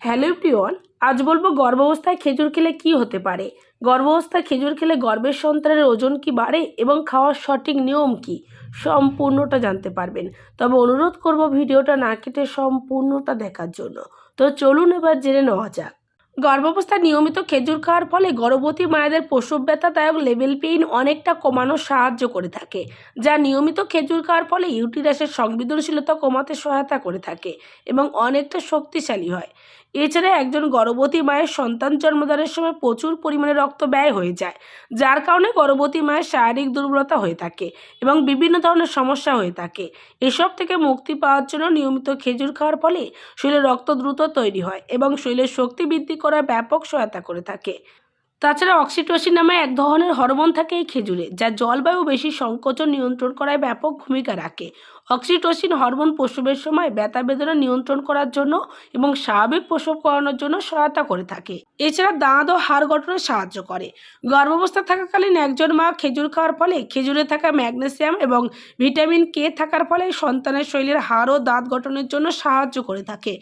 Hello প্রিয়ন আজ বলব গর্ভাবস্থায় খেজুর খেলে কি হতে পারে? গর্ভাবস্থায় খেজুর খেলে গর্ভের সন্তানের ওজন কি বাড়ে এবং খাওয়ার সঠিক নিয়ম কি? সম্পূর্ণটা জানতে পারবেন। তবে অনুরোধ করব ভিডিওটা না কেটে সম্পূর্ণটা দেখার জন্য। তো চলুন এবার জেনে নেওয়া যাক। গর্ভাবস্থায় নিয়মিত খেজুর খাওয়ার ফলে গর্ভবতী মায়েদের প্রসব ব্যথাদায়ক লেভেল পেইন অনেকটা কমানো সাহায্য করে থাকে, যা নিয়মিত খেজুর খাওয়ার ফলে ইউটিরাসের সংবেদনশীলতা কমাতে সহায়তা করে থাকে এবং অনেকটা শক্তিশালী হয়। এছাড়া একজন গর্ভবতী মায়ের সন্তান জন্মদানের সময় প্রচুর পরিমাণে রক্ত ব্যয় হয়ে যায়, যার কারণে গর্ভবতী মায়ের শারীরিক দুর্বলতা হয়ে থাকে এবং বিভিন্ন ধরনের সমস্যা হয়ে থাকে। এসব থেকে মুক্তি পাওয়ার জন্য নিয়মিত খেজুর খাওয়ার ফলে শরীরে রক্ত দ্রুত তৈরি হয় এবং শরীরের শক্তি বৃদ্ধি করার ব্যাপক সহায়তা করে থাকে। তাছাড়া অক্সিটোসিন নামে এক ধরনের হরমোন থাকে এই খেজুরে, যা জলবায়ু বেশি সংকোচন নিয়ন্ত্রণ করায় ব্যাপক ভূমিকা রাখে। অক্সিটোসিন হরমোন প্রসবের সময় ব্যথা বেদনা নিয়ন্ত্রণ করার জন্য এবং স্বাভাবিক প্রসব করানোর জন্য সহায়তা করে থাকে। এছাড়া দাঁত ও হাড় গঠনে সাহায্য করে। গর্ভাবস্থা থাকাকালীন একজন মা খেজুর খাওয়ার ফলে খেজুরে থাকা ম্যাগনেসিয়াম এবং ভিটামিন কে থাকার ফলে সন্তানের শরীরের হাড় ও দাঁত গঠনের জন্য সাহায্য করে থাকে।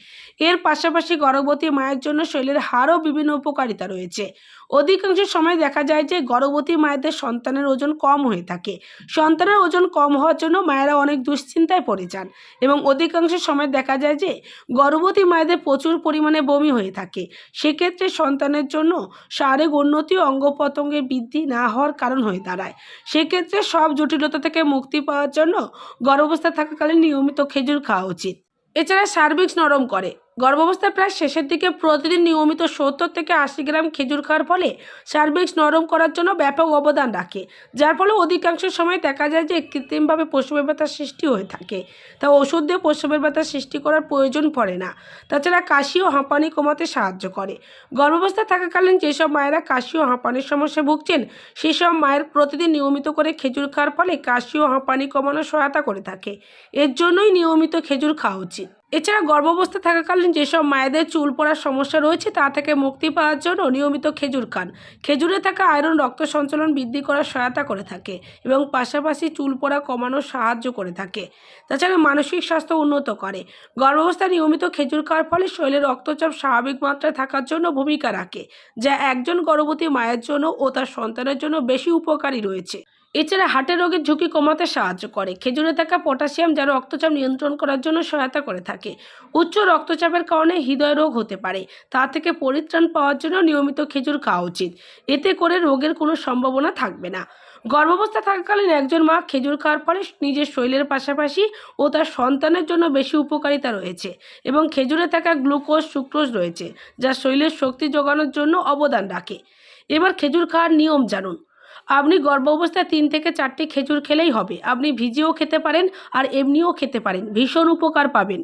এর পাশাপাশি গর্ভবতী মায়ের জন্য শরীরের হাড়ও বিভিন্ন উপকারিতা রয়েছে। অধিকাংশ সময় দেখা যায় যে গর্ভবতী মায়েদের সন্তানের ওজন কম হয়ে থাকে। সন্তানের ওজন কম হওয়ার জন্য মায়েরা অনেক দুশ্চিন্তায় পড়ে যান এবং অধিকাংশ সময় দেখা যায় যে গর্ভবতী মায়েদের প্রচুর পরিমাণে বমি হয়ে থাকে। সেক্ষেত্রে সন্তানের জন্য শারীরিক উন্নতি অঙ্গ প্রত্যঙ্গের বৃদ্ধি না হওয়ার কারণ হয়ে দাঁড়ায়। সেক্ষেত্রে সব জটিলতা থেকে মুক্তি পাওয়ার জন্য গর্ভাবস্থা থাকাকালীন নিয়মিত খেজুর খাওয়া উচিত। এছাড়া সার্ভিক্স নরম করে গর্ভাবস্থার প্রায় শেষের দিকে প্রতিদিন নিয়মিত সত্তর থেকে আশি গ্রাম খেজুর খাওয়ার ফলে সার্ভিক্স নরম করার জন্য ব্যাপক অবদান রাখে, যার ফলে অধিকাংশ সময় দেখা যায় যে কৃত্রিমভাবে প্রসবের ব্যথার সৃষ্টি হয়ে থাকে। তা ওষুধ দিয়ে প্রসবের ব্যথার সৃষ্টি করার প্রয়োজন পড়ে না। তাছাড়া কাশি ও হাঁপানি কমাতে সাহায্য করে। গর্ভাবস্থায় থাকাকালীন যেসব মায়েরা কাশি ও হাঁপানির সমস্যা ভুগছেন, সেসব মায়ের প্রতিদিন নিয়মিত করে খেজুর খাওয়ার ফলে কাশি ও হাঁপানি কমানোর সহায়তা করে থাকে। এর জন্যই নিয়মিত খেজুর খাওয়া উচিত। এছাড়া গর্ভাবস্থা থাকাকালীন যেসব মায়েদের চুল পড়ার সমস্যা রয়েছে, তা থেকে মুক্তি পাওয়ার জন্য নিয়মিত খেজুর খান। খেজুরে থাকা আয়রন, রক্ত সঞ্চালন বৃদ্ধি করার সহায়তা করে থাকে এবং পাশাপাশি চুল পড়া কমানোর সাহায্য করে থাকে। তাছাড়া মানসিক স্বাস্থ্য উন্নত করে। গর্ভাবস্থায় নিয়মিত খেজুর খাওয়ার ফলে শরীরের রক্তচাপ স্বাভাবিক মাত্রায় থাকার জন্য ভূমিকা রাখে, যা একজন গর্ভবতী মায়ের জন্য ও তার সন্তানের জন্য বেশি উপকারী রয়েছে। এছাড়া হার্টের রোগের ঝুঁকি কমাতে সাহায্য করে। খেজুরে থাকা পটাশিয়াম যা রক্তচাপ নিয়ন্ত্রণ করার জন্য সহায়তা করে থাকে। উচ্চ রক্তচাপের কারণে হৃদয় রোগ হতে পারে। তা থেকে পরিত্রাণ পাওয়ার জন্য নিয়মিত খেজুর খাওয়া উচিত। এতে করে রোগের কোনো সম্ভাবনা থাকবে না। গর্ভাবস্থা থাকাকালীন একজন মা খেজুর খাওয়ার ফলে নিজের শরীরের পাশাপাশি ও তার সন্তানের জন্য বেশি উপকারিতা রয়েছে এবং খেজুরে থাকা গ্লুকোজ, সুক্রোজ রয়েছে, যা শরীরের শক্তি যোগানোর জন্য অবদান রাখে। এবার খেজুর খাওয়ার নিয়ম জানুন। আপনি গর্ভ অবস্থায় তিন থেকে চারটি খেজুর খেলেই হবে। আপনি ভিজেও খেতে পারেন আর এমনিও খেতে পারেন। ভীষণ উপকার পাবেন।